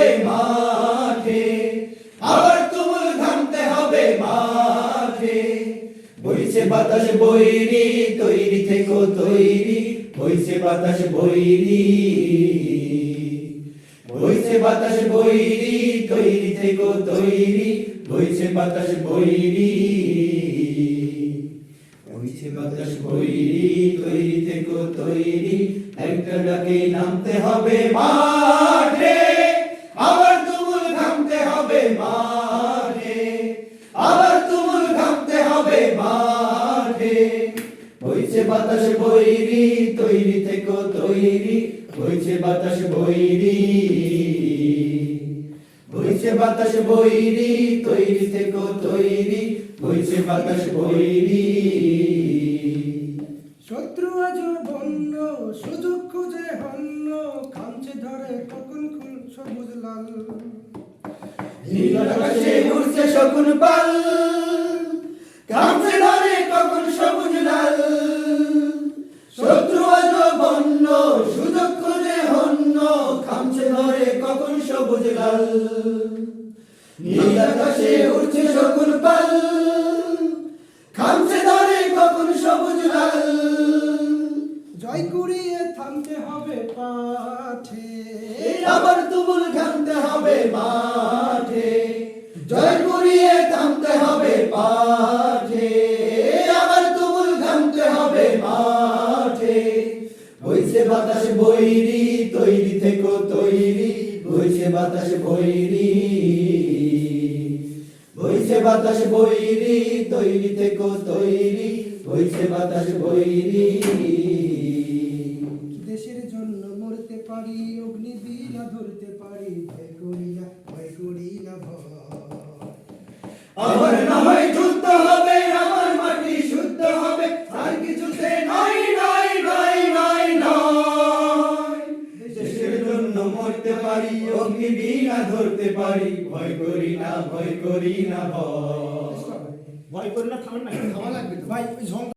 হবে মাঠে, আবার তুমুল ঘামতে হবে মাঠে। বইছে বাতাস বৈরি, তৈরি থেকো, তৈরি। বইছে বাতাস বৈরি, বইছে বাতাস বৈরি, তৈরি তৈরি। বইছে বাতাস বৈরি, বইছে বাতাস বৈরি, তৈরি তৈরি। একটা ডাকে নামতে হবে মাঠে। বইছে বাতাস বৈরি, তৈরি থেকো তৈরি। বইছে বাতাস বৈরি বইছে বাতাস বৈরি, তৈরি থেকো তৈরি। বইছে বাতাস বৈরি। শত্রু আজ বন্য, সুযোগ খুঁজে হন্য। খামছে ধরে কখন খুল সবুজ লাল। নীল আকাশে উড়ছে শকুন পাল। কামছে ধরে কখন সবুজ সবুজ লাল। নীল আকাশে উড়ছে শকুন পাল। খামছে ধরে কখন সবুজ লাল। জয় কুড়িয়ে থামতে হবে পাঠে। আবার তুমুল ঘামতে হবে মাঠে। জয় করিয়ে থামতে হবে পাঠে। আবার তুমুল ঘামতে হবে মাঠে। বইছে বাতাস বৈরি তৈরি থেকো তৈরি। বইছে বাতাস বৈরি বইছে বাতাস বৈরি তৈরি থেকো তৈরি বইছে বাতাস বৈরি। দেশের জন্য মরতে পারি অগ্নি বিনা ধরতে পারি ভয় করি না ভয় করি না ভয়। আমার না হয় যুদ্ধ মরতে পারি অগ্নি বিনা ধরতে পারি। ভয় করি না ভয় করি না ভয়। ভয় করি না খাবেন না খাওয়া লাগবে ভাই